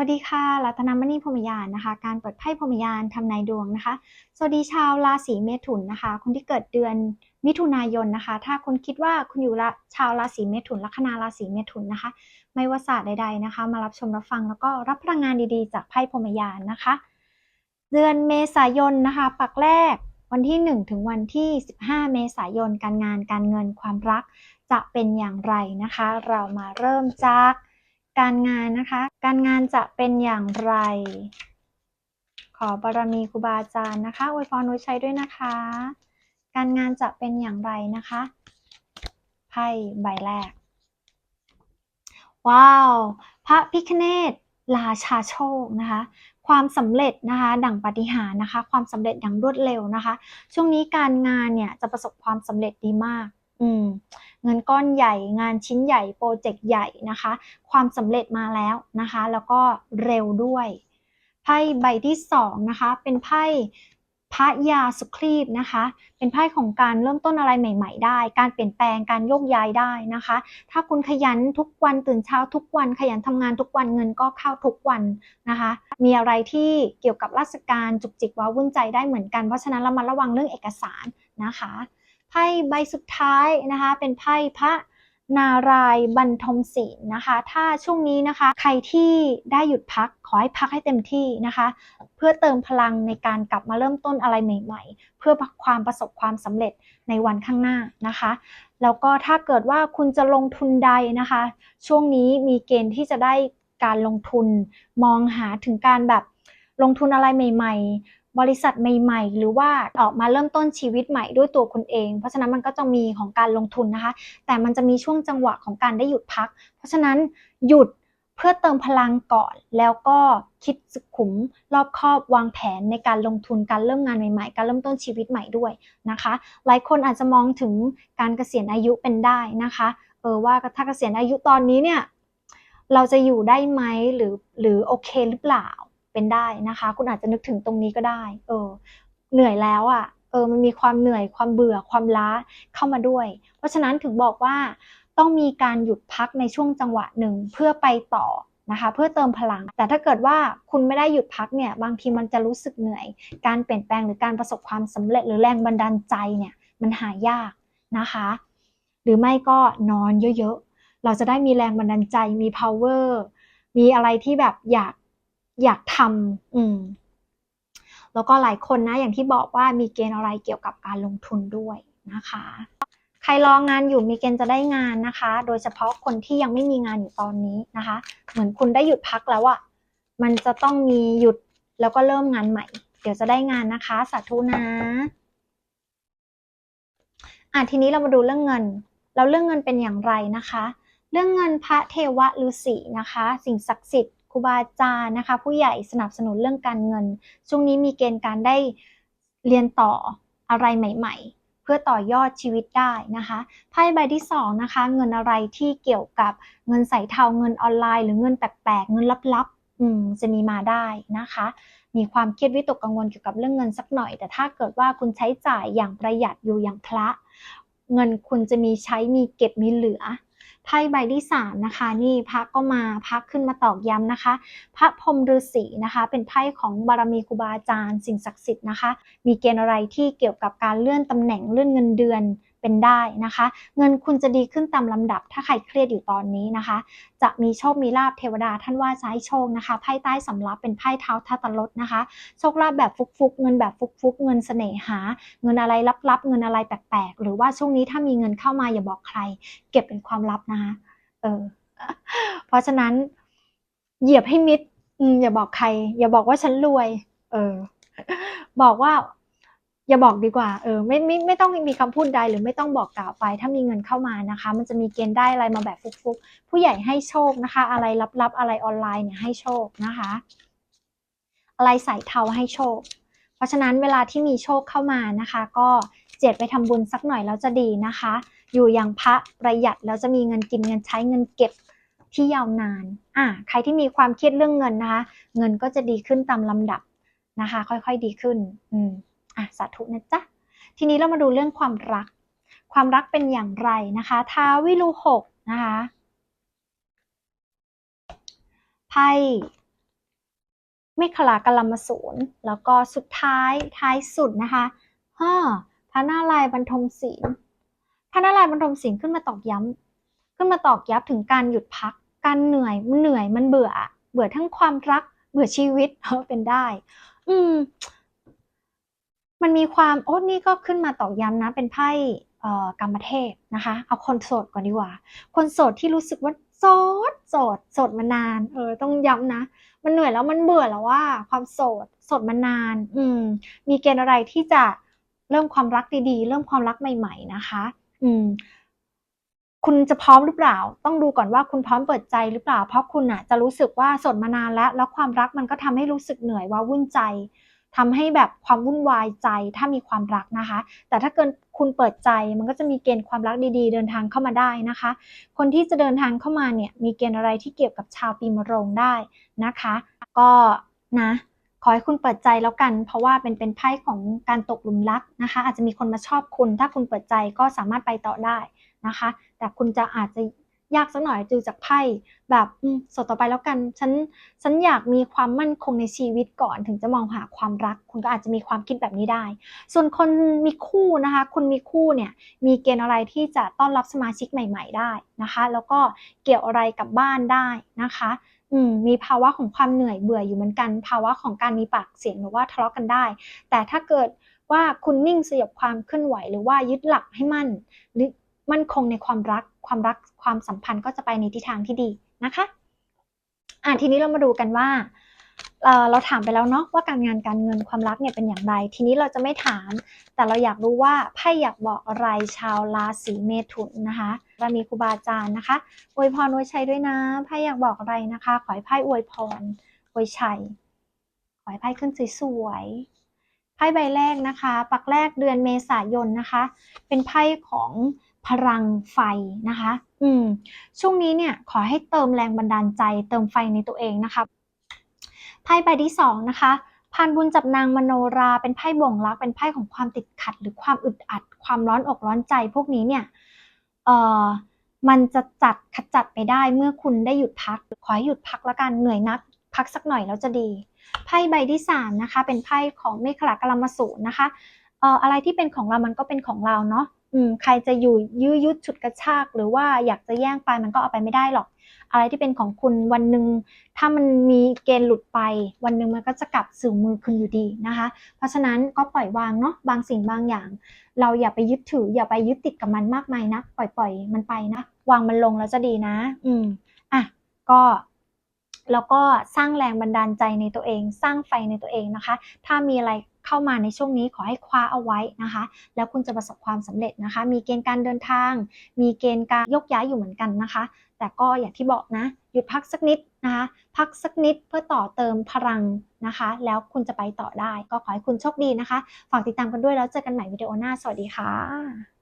วัสดีค่ะ รัตนมณีพรมยานนะคะ การเปิดไพ่พรมยานทำนายดวงนะคะ สวัสดีชาวราศีเมถุนนะคะ คนที่เกิดเดือนมิถุนายนนะคะ ถ้าคุณคิดว่าคุณอยู่ละชาวราศีเมถุนลัคนาราศีเมถุนนะคะ ไม่ว่าศาสตร์ใด ๆนะคะ มารับชมรับฟังแล้วก็รับพลังงานดีๆ จากไพ่พรมยานนะคะ เดือนเมษายนนะคะ ปักแรกวันที่ 1 ถึงวันที่ 15 เมษายน การงาน การเงิน ความรัก จะเป็นอย่างไรนะคะ เรามาเริ่มจาก การงานนะคะ การงานจะเป็นอย่างไร ขอบารมีครูบาอาจารย์นะคะอวยพรอวยชัยด้วยนะคะ การงานจะเป็นอย่างไรนะคะไพ่ใบแรก ว้าว พระพิคเนตราชาโชคนะคะ ความสำเร็จนะคะ ดั่งปฏิหารนะคะ ความสำเร็จดั่งรวดเร็วนะคะ ช่วงนี้การงานเนี่ยจะประสบความสำเร็จดีมาก อืมเงินก้อนใหญ่งานชิ้นใหญ่โปรเจกต์ใหญ่นะคะ ความสำเร็จมาแล้วนะคะ แล้วก็เร็วด้วยไพ่ใบที่สองนะคะเป็นไพ่พระยาสุครีบนะคะ เป็นไพ่ของการเริ่มต้นอะไรใหม่ ๆ ได้ การเปลี่ยนแปลงการโยกย้ายได้นะคะ ถ้าคุณขยันทุกวันตื่นเช้าทุกวันขยันทำงานทุกวันเงินก็เข้าทุกวันนะคะ มีอะไรที่เกี่ยวกับราชการจุกจิกว้าวุ่นใจได้เหมือนกันเพราะฉะนั้นเรามาระวังเรื่องเอกสารนะคะ พ่ใบสุดท้ายนะคะเป็นไพ่พระนารายณ์บรรทมศีลนะคะ ถ้าช่วงนี้นะคะ ใครที่ได้หยุดพักขอให้พักให้เต็มที่นะคะ เพื่อเติมพลังในการกลับมาเริ่มต้นอะไรใหม่ ๆ เพื่อความประสบความสำเร็จในวันข้างหน้านะคะ แล้วก็ถ้าเกิดว่าคุณจะลงทุนใดนะคะ ช่วงนี้มีเกณฑ์ที่จะได้การลงทุนมองหาถึงการแบบลงทุนอะไรใหม่ๆ บริษัทใหม่ ๆ หรือว่าออกมาเริ่มต้นชีวิตใหม่ด้วยตัวคุณเอง เพราะฉะนั้นมันก็จะมีของการลงทุนนะคะ แต่มันจะมีช่วงจังหวะของการได้หยุดพัก เพราะฉะนั้นหยุดเพื่อเติมพลังก่อน แล้วก็คิดสุขุมรอบคอบวางแผนในการลงทุนการเริ่มงานใหม่ๆ การเริ่มต้นชีวิตใหม่ด้วยนะคะ หลายคนอาจจะมองถึงการเกษียณอายุเป็นได้นะคะเออว่าถ้าเกษียณอายุตอนนี้เนี่ยเราจะอยู่ได้ไหมหรือหรือโอเคหรือเปล่า เป็นได้นะคะ คุณอาจจะนึกถึงตรงนี้ก็ได้ เออ เหนื่อยแล้วอะ่ะ เออ มันมีความเหนื่อยความเบื่อความล้าเข้ามาด้วย เพราะฉะนั้นถึงบอกว่าต้องมีการหยุดพักในช่วงจังหวะหนึ่งเพื่อไปต่อนะคะเพื่อเติมพลัง แต่ถ้าเกิดว่าคุณไม่ได้หยุดพักเนี่ย บางทีมันจะรู้สึกเหนื่อย การเปลี่ยนแปลงหรือการประสบความสำเร็จหรือแรงบันดาลใจเนี่ยมันหายากนะคะ หรือไม่ก็นอนเยอะๆ เราจะได้มีแรงบันดาลใจมี power มีอะไรที่แบบอยาก อยากทำอืมแล้วก็หลายคนนะอย่างที่บอกว่ามีเกณฑ์อะไรเกี่ยวกับการลงทุนด้วยนะคะ ใครรองานอยู่มีเกณฑ์จะได้งานนะคะ โดยเฉพาะคนที่ยังไม่มีงานอยู่ตอนนี้นะคะ เหมือนคุณได้หยุดพักแล้วอะมันจะต้องมีหยุดแล้วก็เริ่มงานใหม่ เดี๋ยวจะได้งานนะคะสาธุนะอะทีนี้เรามาดูเรื่องเงินแล้วเรื่องเงินเป็นอย่างไรนะคะ เรื่องเงินพระเทวฤาษีนะคะ สิ่งศักดิ์สิทธิ์ รูบาอาจารย์นะคะ ผู้ใหญ่สนับสนุนเรื่องการเงิน ช่วงนี้มีเกณฑ์การได้เรียนต่ออะไรใหม่ ๆ เพื่อต่อยอดชีวิตได้นะคะไพ่ใบที่2นะคะ เงินอะไรที่เกี่ยวกับเงินใส่เทาเงินออนไลน์ หรือเงินแปลกๆเงินลับๆอืมจะมีมาได้นะคะ มีความเครียดวิตกกังวลเกี่ยวกับเรื่องเงินสักหน่อย แต่ถ้าเกิดว่าคุณใช้จ่ายอย่างประหยัดอยู่อย่างพระ เงินคุณจะมีใช้มีเก็บมีเหลือ ไพ่ใบที่สามนะคะนี่พระก็มาพระขึ้นมาตอกย้ำนะคะ พระพรมฤาษีนะคะ เป็นไพ่ของบารมีครูบาอาจารย์ สิ่งศักดิ์สิทธิ์นะคะ มีเกณฑ์อะไรที่เกี่ยวกับการเลื่อนตำแหน่งเลื่อนเงินเดือน เป็นได้นะคะ เงินคุณจะดีขึ้นตามลำดับ ถ้าใครเครียดอยู่ตอนนี้นะคะ จะมีโชคมีลาภเทวดาท่านว่าจะให้โชคนะคะไพ่ใต้สำรับเป็นไพ่เท้าทัตลดนะคะ โชคลาภแบบฟุกๆ เงินแบบฟุกๆ เงินเสน่หา เงินอะไรลับๆ เงินอะไรแปลกๆ หรือว่าช่วงนี้ถ้ามีเงินเข้ามาอย่าบอกใคร เก็บเป็นความลับนะคะเออเพราะฉะนั้นเหยียบให้มิดอย่าบอกใคร อย่าบอกว่าฉันรวย เออ บอกว่า อย่าบอกดีกว่า เออ ไม่ไม่ไม่ต้องมีคำพูดใดหรือไม่ต้องบอกกล่าวไป ถ้ามีเงินเข้ามานะคะ มันจะมีเกณฑ์ได้อะไรมาแบบฟุกๆ ผู้ใหญ่ให้โชคนะคะ อะไรลับๆ อะไรออนไลน์เนี่ยให้โชคนะคะ อะไรใส่เทาให้โชค เพราะฉะนั้นเวลาที่มีโชคเข้ามานะคะ ก็เจ็ดไปทำบุญสักหน่อยแล้วจะดีนะคะ อยู่อย่างพระประหยัดแล้วจะมีเงินกินเงินใช้เงินเก็บที่ยาวนาน อะใครที่มีความเครียดเรื่องเงินนะคะ เงินก็จะดีขึ้นตามลำดับนะคะ ค่อยๆดีขึ้น อืม อะสาธุนะจ๊ะ ทีนี้เรามาดูเรื่องความรัก ความรักเป็นอย่างไรนะคะท้าวิลูหกนะคะไพ่เมฆลากลมสูรแล้วก็สุดท้ายท้ายสุดนะคะฮ่าพระนารายณ์บรรทมศีลพระนารายณ์บรรทมศีลขึ้นมาตอกย้ำขึ้นมาตอกย้ำถึงการหยุดพัก การเหนื่อยมันเหนื่อยมันเบื่อ เบื่อทั้งความรัก เบื่อชีวิตเออเป็นได้ อืม มันมีความโอ้นี่ก็ขึ้นมาตอกย้ำนะ เป็นไพ่เอ่อกรรมเทพนะคะ เอาคนโสดก่อนดีกว่า คนโสดที่รู้สึกว่าโสดโสดโสดมานาน เออ ต้องย้ำนะ มันเหนื่อยแล้วมันเบื่อแล้วว่า ความโสดโสดมานาน อืม มีเกณฑ์อะไรที่จะเริ่มความรักดีๆ เริ่มความรักใหม่ ๆ นะคะ อืม คุณจะพร้อมหรือเปล่า ต้องดูก่อนว่าคุณพร้อมเปิดใจหรือเปล่า เพราะคุณอะ จะรู้สึกว่าโสดมานานแล้ว แล้วความรักมันก็ทำให้รู้สึกเหนื่อยว่าวุ่นใจ ทำให้แบบความวุ่นวายใจถ้ามีความรักนะคะ แต่ถ้าเกิดคุณเปิดใจมันก็จะมีเกณฑ์ความรักดีๆ เดินทางเข้ามาได้นะคะ คนที่จะเดินทางเข้ามาเนี่ยมีเกณฑ์อะไรที่เกี่ยวกับชาวปีมะโรงได้นะคะ ก็นะขอให้คุณเปิดใจแล้วกัน เพราะว่าเป็นเป็นไพ่ของการตกหลุมรักนะคะ อาจจะมีคนมาชอบคุณ ถ้าคุณเปิดใจก็สามารถไปต่อได้นะคะ แต่คุณจะอาจจะ ยากสักหน่อยดูจากไพ่แบบสดต่อไปแล้วกันฉันฉันอยากมีความมั่นคงในชีวิตก่อนถึงจะมองหาความรัก คุณก็อาจจะมีความคิดแบบนี้ได้ ส่วนคนมีคู่นะคะ คุณมีคู่เนี่ยมีเกณฑ์อะไรที่จะต้อนรับสมาชิกใหม่ ๆ ได้นะคะ แล้วก็เกี่ยวอะไรกับบ้านได้นะคะอืมมีภาวะของความเหนื่อยเบื่ออยู่เหมือนกัน ภาวะของการมีปากเสียงหรือว่าทะเลาะกันได้ แต่ถ้าเกิดว่าคุณนิ่งสยบความเคลื่อนไหวหรือว่ายึดหลักให้มั่น มั่นคงในความรัก ความรักความสัมพันธ์ก็จะไปในทิศทางที่ดีนะคะอะทีนี้เรามาดูกันว่าเอ่อเราถามไปแล้วเนาะว่าการงานการเงินความรักเนี่ยเป็นอย่างไร ทีนี้เราจะไม่ถาม แต่เราอยากรู้ว่าไพ่อยากบอกอะไรชาวราศีเมถุนนะคะเรามีครูบาอาจารย์นะคะอวยพรอวยชัยด้วยนะไพ่อยากบอกอะไรนะคะ ขอให้ไพ่อวยพรอวยชัยขอให้ไพ่ขึ้นสวยๆไพ่ใบแรกนะคะ ปักแรกเดือนเมษายนนะคะ เป็นไพ่ของ พลังไฟนะคะ อืม ช่วงนี้เนี่ยขอให้เติมแรงบันดาลใจ เติมไฟในตัวเองนะคะ ไพ่ใบที่สองนะคะพานบุญจับนางมโนราเป็นไพ่บ่งรักเป็นไพ่ของความติดขัด หรือความอึดอัด ความร้อนอกร้อนใจพวกนี้เนี่ย เอ่อ มันจะจัดขจัดไปได้เมื่อคุณได้หยุดพัก ขอให้หยุดพักแล้วกันเหนื่อยนัก พักสักหน่อยแล้วจะดี ไพ่ใบที่สามนะคะ เป็นไพ่ของเมฆลากลมสูรนะคะ เอ่อ อะไรที่เป็นของเรา มันก็เป็นของเราเนาะ อืมใครจะอยู่ยื้อยุดฉุดกระชาก หรือว่าอยากจะแย่งไปมันก็เอาไปไม่ได้หรอก อะไรที่เป็นของคุณวันหนึ่งถ้ามันมีเกณฑ์หลุดไป วันหนึ่งมันก็จะกลับสู่มือคุณอยู่ดีนะคะ เพราะฉะนั้นก็ปล่อยวางเนาะบางสิ่งบางอย่าง เราอย่าไปยึดถือ อย่าไปยึดติดกับมันมากมายนะปล่อยปล่อยมันไปนะวางมันลงแล้วจะดีนะ อืมอะก็แล้วก็สร้างแรงบันดาลใจในตัวเอง สร้างไฟในตัวเองนะคะ ถ้ามีอะไร เข้ามาในช่วงนี้ขอให้คว้าเอาไว้นะคะ แล้วคุณจะประสบความสำเร็จนะคะ มีเกณฑ์การเดินทาง มีเกณฑ์การยกย้ายอยู่เหมือนกันนะคะ แต่ก็อย่างที่บอกนะ หยุดพักสักนิดนะคะ พักสักนิดเพื่อต่อเติมพลังนะคะ แล้วคุณจะไปต่อได้ ก็ขอให้คุณโชคดีนะคะ ฝากติดตามกันด้วยแล้วเจอกันใหม่วิดีโอหน้า สวัสดีค่ะ